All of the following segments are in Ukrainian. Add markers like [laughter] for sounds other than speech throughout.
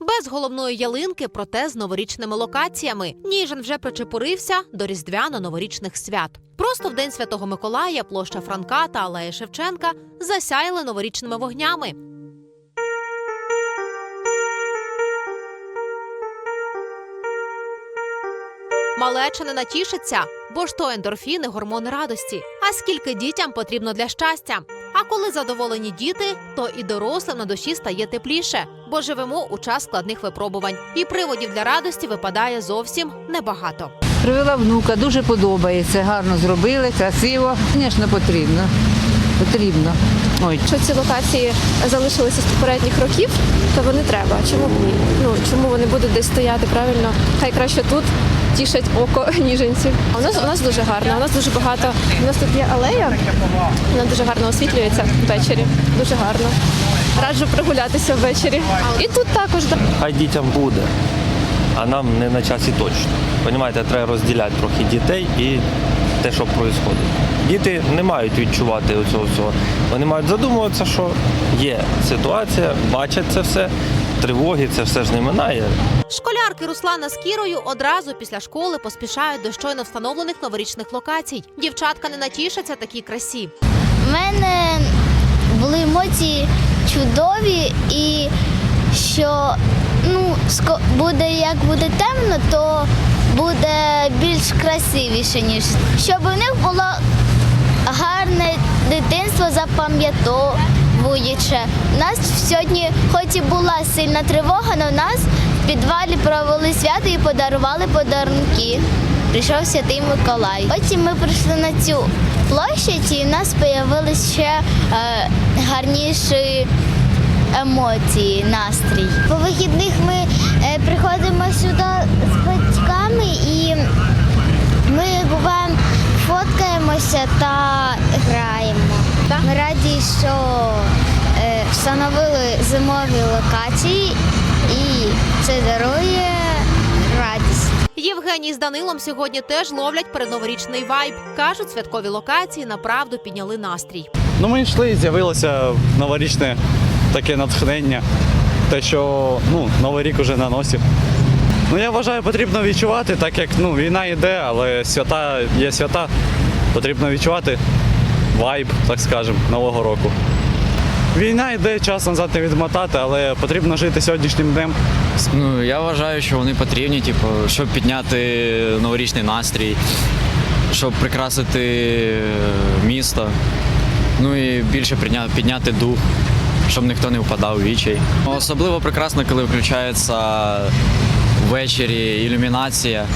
Без головної ялинки, проте з новорічними локаціями. Ніжин вже причепурився до різдвяно-новорічних свят. Просто в день Святого Миколая площа Франка та Алея Шевченка засяяли новорічними вогнями. Малеча не натішиться, бо ж то ендорфіни, гормони радості. А скільки дітям потрібно для щастя? А коли задоволені діти, то і дорослим на душі стає тепліше, бо живемо у час складних випробувань, і приводів для радості випадає зовсім небагато. Привела внука, дуже подобається. Гарно зробили, красиво. Звісно, потрібно. Потрібно. Ой, Якщо ці локації залишилися з попередніх років, то вони треба. Чому б ні? Ну чому вони будуть десь стояти правильно? Хай краще тут тішать око [laughs] ніженців. У нас у нас дуже гарно. У нас дуже багато. У нас тут є алея, вона дуже гарно освітлюється ввечері. Дуже гарно. Раджу прогулятися ввечері. І тут також. Хай дітям буде, а нам не на часі точно. Понімаєте, треба розділяти трохи дітей і те, що відбувається. Діти не мають відчувати цього всього. Вони мають задумуватися, що є ситуація, бачать це все, тривоги, це все ж не минає. Школярки Руслана з Кірою одразу після школи поспішають до щойно встановлених новорічних локацій. Дівчатка не натішаться такій красі. У мене були емоції чудові і що ну, ско- буде як буде темно, то буде більш красивіше, ніж щоб у них було гарне дитинство запам'ятовуюче. У нас сьогодні, хоч і була сильна тривога, але у нас в підвалі провели свято і подарували подарунки. Прийшов святий Миколай. Потім ми прийшли на цю площадь і у нас з'явилися ще е, гарніші емоції, настрій. По вихідних ми е, приходимо сюди з батьками і ми буваємо фоткаємося та граємо. Ми раді, що е, встановили зимові локації і це дарує радість. Євгеній з Данилом сьогодні теж ловлять передноворічний вайб. кажуть, святкові локації направду підняли настрій. Ну, ми йшли і з'явилося новорічне таке натхнення. Те, що ну, Новий рік уже на носі. Ну, я вважаю, потрібно відчувати, так як ну, війна йде, але свята є свята. Потрібно відчувати вайб, так скажемо, Нового року. Війна йде, час назад не відмотати, але потрібно жити сьогоднішнім днем. Ну, я вважаю, що вони потрібні, типу, щоб підняти новорічний настрій, щоб прикрасити місто, ну і більше підняти, дух, щоб ніхто не впадав у вічай. Особливо прекрасно, коли включається ввечері ілюмінація.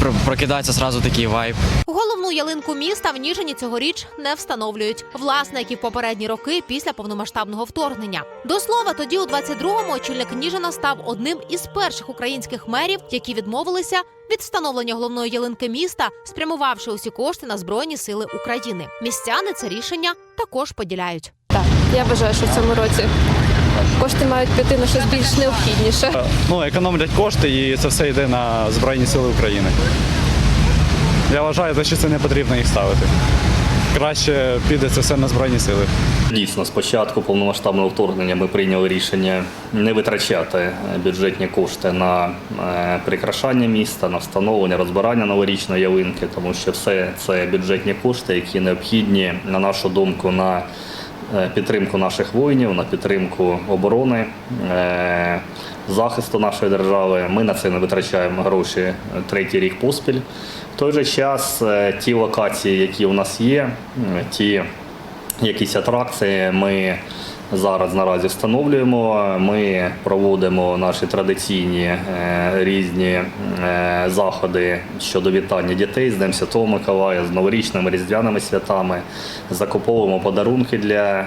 Про- Прокидається зразу такий вайб. Головну ялинку міста в Ніжині цьогоріч не встановлюють. Власне, як і в попередні роки після повномасштабного вторгнення. До слова, тоді у 22-му очільник Ніжина став одним із перших українських мерів, які відмовилися від встановлення головної ялинки міста, спрямувавши усі кошти на збройні сили України. Містяни це рішення також поділяють. Так, я вважаю, що в цьому році кошти мають піти на щось більш необхідніше. Е, Ну, економлять кошти і це все йде на Збройні Сили України. Я вважаю, що це не потрібно їх ставити. Краще піде це все на Збройні Сили. Дійсно, спочатку повномасштабного вторгнення ми прийняли рішення не витрачати е, бюджетні кошти на е, прикрашання міста, на встановлення, розбирання новорічної ялинки, тому що все це бюджетні кошти, які необхідні, на нашу думку, на підтримку наших воїнів, на підтримку оборони, е, захисту нашої держави. Ми на це не витрачаємо гроші е, третій рік поспіль. В той же час е, ті локації, які у нас є, ті якісь атракції ми зараз наразі встановлюємо. Ми проводимо наші традиційні е, різні е, заходи щодо вітання дітей з Днем Святого Миколая, з новорічними різдвяними святами. Закуповуємо подарунки для е,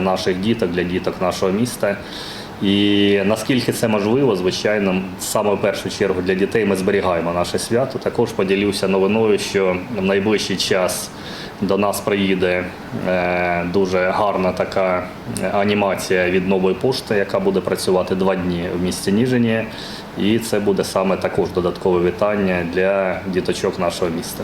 наших діток, для діток нашого міста. І наскільки це можливо, звичайно, саме першу чергу для дітей ми зберігаємо наше свято. Також поділюся новиною, що в найближчий час до нас приїде е, дуже гарна така анімація від нової пошти, яка буде працювати два дні в місті Ніжині. І це буде саме також додаткове вітання для діточок нашого міста.